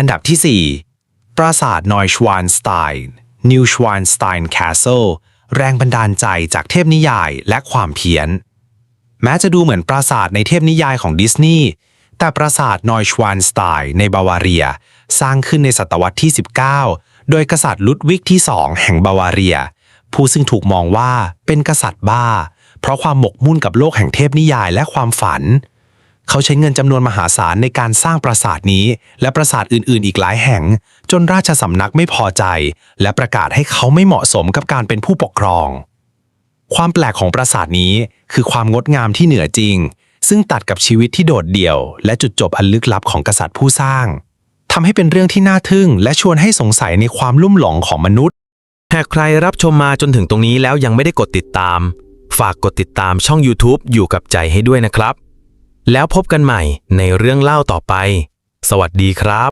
อันดับที่ 4 ปราสาทนอยชวานสไตน์นิวชวานสไตน์แคสเซิลแรงบันดาลใจจากเทพนิยายและความเพี้ยน แม้จะดูเหมือนปราสาทในเทพนิยายของดิสนีย์แต่ปราสาทนอยชวานสไตน์ในบาวาเรีย สร้างขึ้นในศตวรรษที่ 19 โดยกษัตริย์ลุดวิกที่2แห่งบาวาเรีย ผู้ซึ่งถูกมองว่าเป็นกษัตริย์บ้า เพราะความหมกมุ่นกับโลกแห่งเทพนิยายและความฝัน เขาใช้เงินจำนวนมหาศาลในการสร้างปราสาทนี้ และปราสาทอื่นๆ อีกหลายแห่ง จนราชสำนักไม่พอใจ และประกาศให้เขาไม่เหมาะสมกับการเป็นผู้ปกครอง ความแปลกของปราสาทนี้คือความงดงามที่เหนือจริง ซึ่งตัดกับชีวิตที่โดดเดี่ยว และจุดจบอันลึกลับของกษัตริย์ผู้สร้างทำให้เป็นเรื่องที่น่าทึ่ง และชวนให้สงสัยในความลุ่มหลงของมนุษย์ หากใครรับชมมาจนถึงตรงนี้แล้วยังไม่ได้กดติดตาม ฝากกดติดตามช่อง YouTube อยู่กับใจให้ด้วยนะครับ แล้วพบกันใหม่ในเรื่องเล่าต่อไป สวัสดีครับ